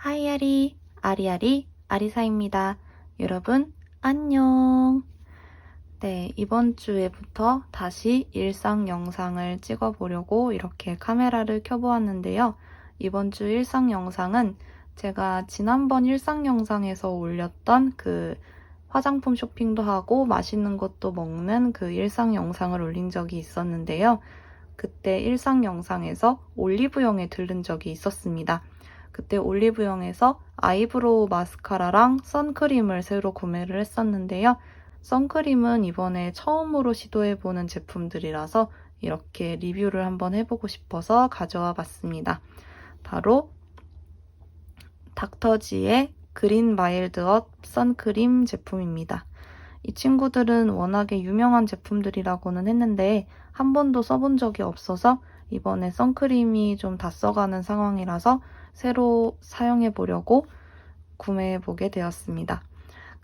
하이아리, 아리아리, 아리사입니다. 여러분, 안녕. 네, 이번 주에부터 다시 일상 영상을 찍어보려고 이렇게 카메라를 켜보았는데요. 이번 주 일상 영상은 제가 지난번 일상 영상에서 올렸던 그 화장품 쇼핑도 하고 맛있는 것도 먹는 그 일상 영상을 올린 적이 있었는데요. 그때 일상 영상에서 올리브영에 들른 적이 있었습니다. 그때 올리브영에서 아이브로우 마스카라랑 선크림을 새로 구매를 했었는데요. 선크림은 이번에 처음으로 시도해보는 제품들이라서 이렇게 리뷰를 한번 해보고 싶어서 가져와 봤습니다. 바로 닥터지의 그린 마일드업 선크림 제품입니다. 이 친구들은 워낙에 유명한 제품들이라고는 했는데 한 번도 써본 적이 없어서 이번에 선크림이 좀 다 써가는 상황이라서 새로 사용해 보려고 구매해 보게 되었습니다.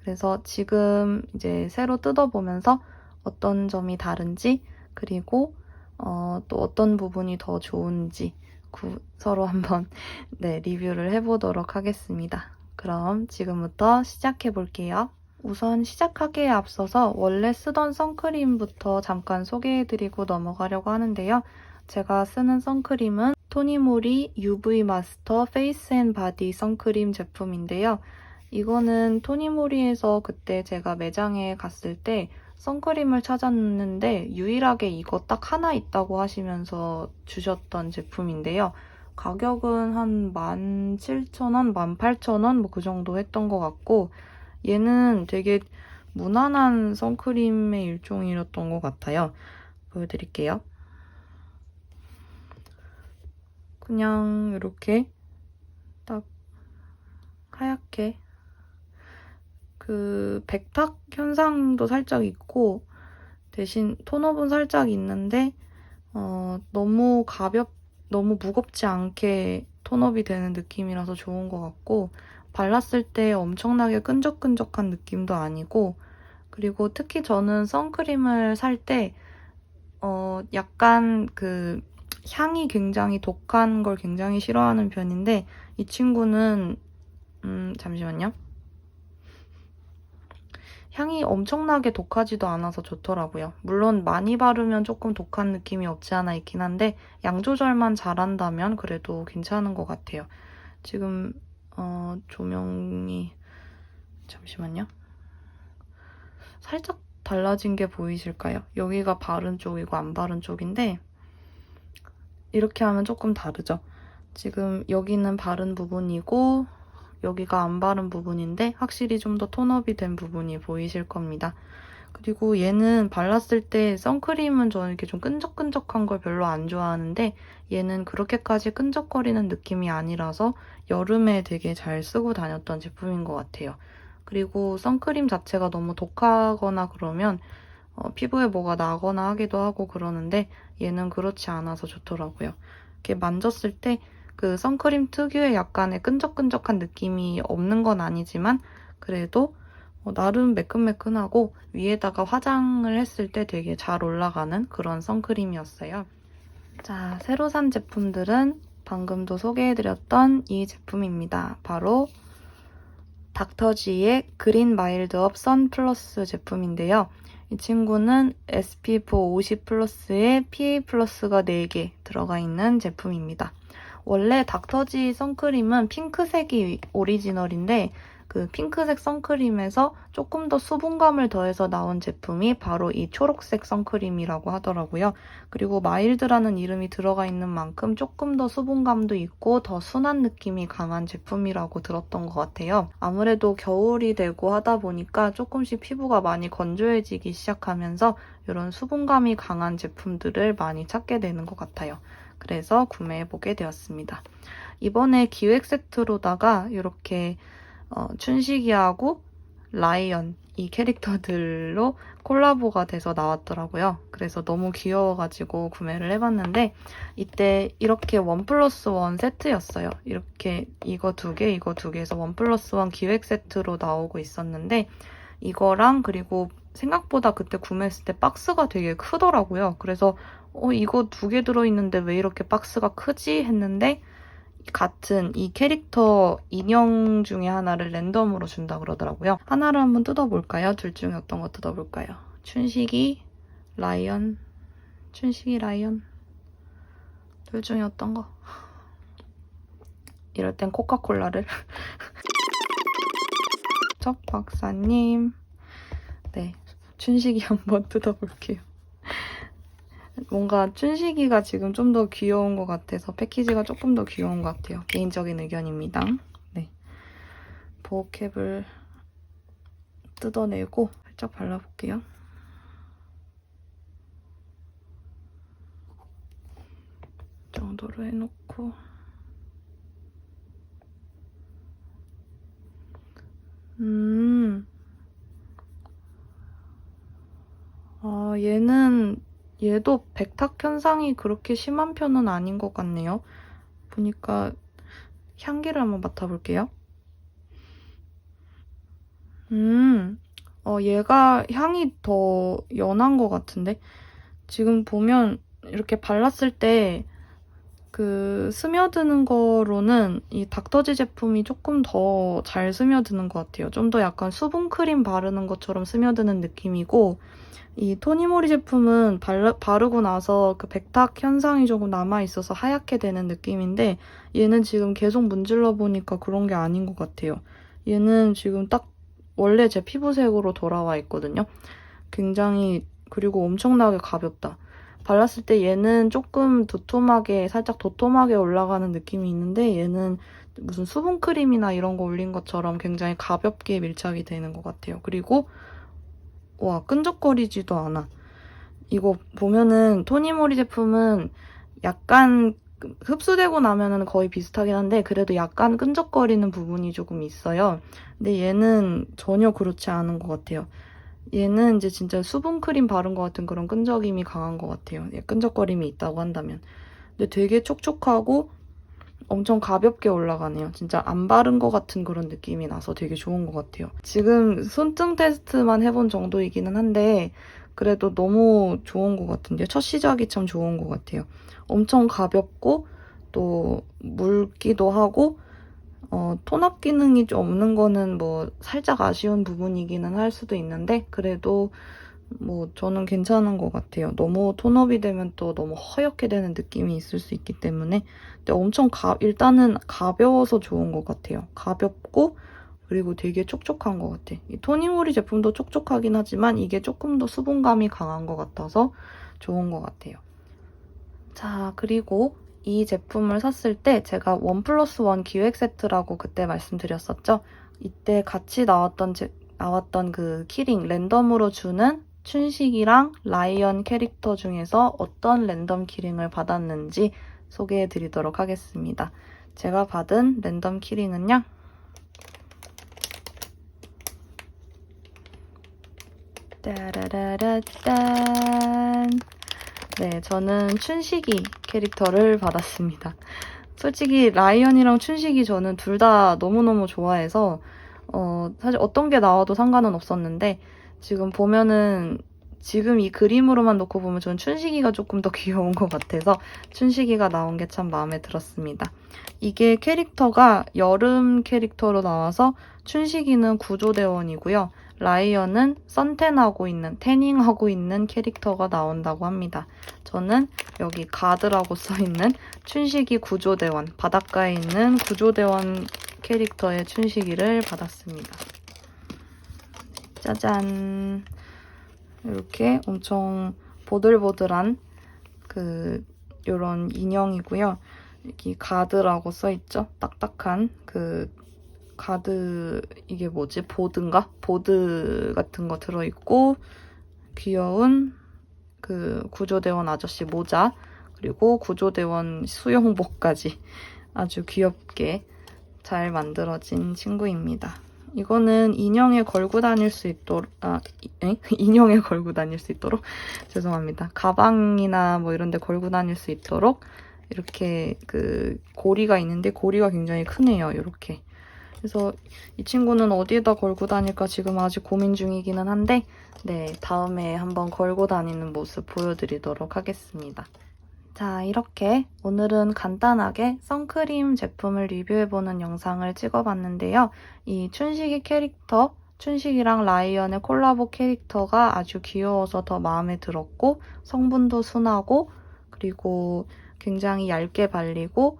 그래서 지금 이제 새로 뜯어보면서 어떤 점이 다른지 그리고 어, 또 어떤 부분이 더 좋은지 구- 서로 한번 네, 리뷰를 해보도록 하겠습니다. 그럼 지금부터 시작해 볼게요. 우선 시작하기에 앞서서 원래 쓰던 선크림부터 잠깐 소개해드리고 넘어가려고 하는데요. 제가 쓰는 선크림은 토니모리 UV 마스터 페이스 앤 바디 선크림 제품인데요. 이거는 토니모리에서 그때 제가 매장에 갔을 때 선크림을 찾았는데 유일하게 이거 딱 하나 있다고 하시면서 주셨던 제품인데요. 가격은 한 17,000원, 18,000원 뭐 그 정도 했던 것 같고 얘는 되게 무난한 선크림의 일종이었던 것 같아요. 보여드릴게요. 그냥 이렇게 딱 하얗게. 그 백탁 현상도 살짝 있고 대신 톤업은 살짝 있는데 어, 너무 가볍 너무 무겁지 않게 톤업이 되는 느낌이라서 좋은 것 같고 발랐을 때 엄청나게 끈적끈적한 느낌도 아니고 그리고 특히 저는 선크림을 살때 어, 약간 그 향이 굉장히 독한 걸 굉장히 싫어하는 편인데 이 친구는 음, 잠시만요. 향이 엄청나게 독하지도 않아서 좋더라고요. 물론 많이 바르면 조금 독한 느낌이 없지 않아 있긴 한데 양 조절만 잘한다면 그래도 괜찮은 것 같아요. 지금 어, 조명이 잠시만요. 살짝 달라진 게 보이실까요? 여기가 바른 쪽이고 안 바른 쪽인데 이렇게 하면 조금 다르죠. 지금 여기는 바른 부분이고 여기가 안 바른 부분인데 확실히 좀 더 톤업이 된 부분이 보이실 겁니다. 그리고 얘는 발랐을 때 선크림은 저는 이렇게 좀 끈적끈적한 걸 별로 안 좋아하는데 얘는 그렇게까지 끈적거리는 느낌이 아니라서 여름에 되게 잘 쓰고 다녔던 제품인 것 같아요. 그리고 선크림 자체가 너무 독하거나 그러면 어, 피부에 뭐가 나거나 하기도 하고 그러는데 얘는 그렇지 않아서 좋더라고요. 이렇게 만졌을 때 그 선크림 특유의 약간의 끈적끈적한 느낌이 없는 건 아니지만 그래도 어, 나름 매끈매끈하고 위에다가 화장을 했을 때 되게 잘 올라가는 그런 선크림이었어요. 자, 새로 산 제품들은 방금도 소개해드렸던 이 제품입니다. 바로 닥터지의 그린 마일드업 선 플러스 제품인데요. 이 친구는 SPF 50 플러스에 PA 플러스가 4개 들어가 있는 제품입니다. 원래 닥터지 선크림은 핑크색이 오리지널인데 그 핑크색 선크림에서 조금 더 수분감을 더해서 나온 제품이 바로 이 초록색 선크림이라고 하더라고요. 그리고 마일드라는 이름이 들어가 있는 만큼 조금 더 수분감도 있고 더 순한 느낌이 강한 제품이라고 들었던 것 같아요. 아무래도 겨울이 되고 하다 보니까 조금씩 피부가 많이 건조해지기 시작하면서 이런 수분감이 강한 제품들을 많이 찾게 되는 것 같아요. 그래서 구매해보게 되었습니다. 이번에 기획 세트로다가 이렇게 어, 춘식이하고 라이언 이 캐릭터들로 콜라보가 돼서 나왔더라고요. 그래서 너무 귀여워가지고 구매를 해봤는데 이때 이렇게 원 플러스 원 세트였어요. 이렇게 이거 두 개, 이거 두 개에서 원 플러스 원 기획 세트로 나오고 있었는데 이거랑 그리고 생각보다 그때 구매했을 때 박스가 되게 크더라고요. 그래서 어, 이거 두 개 들어있는데 왜 이렇게 박스가 크지? 했는데 같은 이 캐릭터 인형 중에 하나를 랜덤으로 준다 그러더라고요. 하나를 한번 뜯어볼까요? 둘 중에 어떤 거 뜯어볼까요? 춘식이, 라이언, 춘식이, 라이언. 둘 중에 어떤 거? 이럴 땐 코카콜라를. 첫 박사님. 네, 춘식이 한번 뜯어볼게요. 뭔가 춘식이가 지금 좀 더 귀여운 것 같아서 패키지가 조금 더 귀여운 것 같아요. 개인적인 의견입니다. 네. 보호캡을 뜯어내고 살짝 발라볼게요. 이 정도로 해놓고 음. 아, 얘는 얘도 백탁 현상이 그렇게 심한 편은 아닌 것 같네요. 보니까 향기를 한번 맡아볼게요. 음, 어, 얘가 향이 더 연한 것 같은데? 지금 보면 이렇게 발랐을 때 그 스며드는 거로는 이 닥터지 제품이 조금 더 잘 스며드는 것 같아요. 좀 더 약간 수분크림 바르는 것처럼 스며드는 느낌이고 이 토니모리 제품은 발라, 바르고 나서 그 백탁 현상이 조금 남아있어서 하얗게 되는 느낌인데 얘는 지금 계속 문질러 보니까 그런 게 아닌 것 같아요. 얘는 지금 딱 원래 제 피부색으로 돌아와 있거든요. 굉장히 그리고 엄청나게 가볍다. 발랐을 때 얘는 조금 도톰하게 살짝 도톰하게 올라가는 느낌이 있는데 얘는 무슨 수분크림이나 이런 거 올린 것처럼 굉장히 가볍게 밀착이 되는 것 같아요. 그리고 와 끈적거리지도 않아. 이거 보면은 토니모리 제품은 약간 흡수되고 나면은 거의 비슷하긴 한데 그래도 약간 끈적거리는 부분이 조금 있어요. 근데 얘는 전혀 그렇지 않은 것 같아요. 얘는 이제 진짜 수분 크림 바른 것 같은 그런 끈적임이 강한 것 같아요. 예, 끈적거림이 있다고 한다면. 근데 되게 촉촉하고 엄청 가볍게 올라가네요. 진짜 안 바른 것 같은 그런 느낌이 나서 되게 좋은 것 같아요. 지금 손등 테스트만 해본 정도이기는 한데 그래도 너무 좋은 것 같은데요. 첫 시작이 참 좋은 것 같아요. 엄청 가볍고 또 묽기도 하고 어, 톤업 기능이 좀 없는 거는 뭐 살짝 아쉬운 부분이기는 할 수도 있는데 그래도 뭐 저는 괜찮은 것 같아요. 너무 톤업이 되면 또 너무 허옇게 되는 느낌이 있을 수 있기 때문에 근데 엄청 가, 일단은 가벼워서 좋은 것 같아요. 가볍고 그리고 되게 촉촉한 것 같아. 이 토니모리 제품도 촉촉하긴 하지만 이게 조금 더 수분감이 강한 것 같아서 좋은 것 같아요. 자, 그리고 이 제품을 샀을 때 제가 원 플러스 원 기획 세트라고 그때 말씀드렸었죠. 이때 같이 나왔던 제, 나왔던 그 키링 랜덤으로 주는 춘식이랑 라이언 캐릭터 중에서 어떤 랜덤 키링을 받았는지 소개해 드리도록 하겠습니다. 제가 받은 랜덤 키링은요. 따라라라짠. 네, 저는 춘식이 캐릭터를 받았습니다. 솔직히 라이언이랑 춘식이 저는 둘 다 너무너무 좋아해서 어, 사실 어떤 게 나와도 상관은 없었는데 지금 보면은 지금 이 그림으로만 놓고 보면 저는 춘식이가 조금 더 귀여운 것 같아서 춘식이가 나온 게 참 마음에 들었습니다. 이게 캐릭터가 여름 캐릭터로 나와서 춘식이는 구조대원이고요. 라이언은 선탠하고 있는, 태닝하고 있는 캐릭터가 나온다고 합니다. 저는 여기 가드라고 써있는 춘식이 구조대원, 바닷가에 있는 구조대원 캐릭터의 춘식이를 받았습니다. 짜잔. 이렇게 엄청 보들보들한 그 요런 인형이고요. 여기 가드라고 써있죠? 딱딱한 그 가드 이게 뭐지? 보드인가? 보드 같은 거 들어있고 귀여운 그 구조대원 아저씨 모자 그리고 구조대원 수영복까지 아주 귀엽게 잘 만들어진 친구입니다. 이거는 인형에 걸고 다닐 수 있도록 아 에? 인형에 걸고 다닐 수 있도록 죄송합니다. 가방이나 뭐 이런 데 걸고 다닐 수 있도록 이렇게 그 고리가 있는데 고리가 굉장히 크네요. 이렇게. 그래서 이 친구는 어디에다 걸고 다닐까 지금 아직 고민 중이기는 한데 네 다음에 한번 걸고 다니는 모습 보여드리도록 하겠습니다. 자, 이렇게 오늘은 간단하게 선크림 제품을 리뷰해보는 영상을 찍어봤는데요. 이 춘식이 캐릭터, 춘식이랑 라이언의 콜라보 캐릭터가 아주 귀여워서 더 마음에 들었고, 성분도 순하고, 그리고 굉장히 얇게 발리고,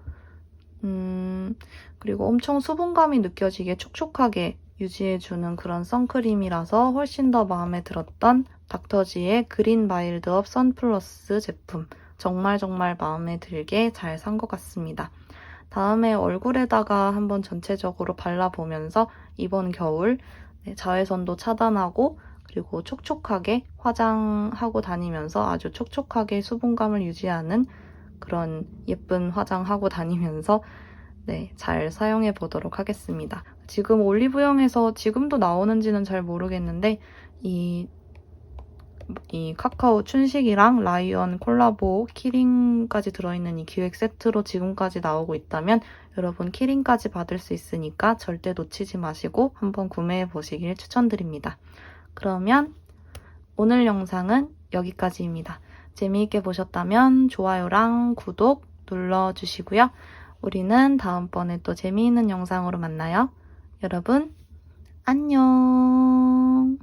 음, 그리고 엄청 수분감이 느껴지게 촉촉하게 유지해주는 그런 선크림이라서 훨씬 더 마음에 들었던 닥터지의 그린 마일드업 선플러스 제품. 정말 정말 마음에 들게 잘 산 것 같습니다. 다음에 얼굴에다가 한번 전체적으로 발라보면서 이번 겨울 네, 자외선도 차단하고 그리고 촉촉하게 화장하고 다니면서 아주 촉촉하게 수분감을 유지하는 그런 예쁜 화장하고 다니면서 네, 잘 사용해 보도록 하겠습니다. 지금 올리브영에서 지금도 나오는지는 잘 모르겠는데 이, 이 카카오 춘식이랑 라이언 콜라보 키링까지 들어있는 이 기획 세트로 지금까지 나오고 있다면 여러분 키링까지 받을 수 있으니까 절대 놓치지 마시고 한번 구매해 보시길 추천드립니다. 그러면 오늘 영상은 여기까지입니다. 재미있게 보셨다면 좋아요랑 구독 눌러주시고요. 우리는 다음번에 또 재미있는 영상으로 만나요. 여러분, 안녕!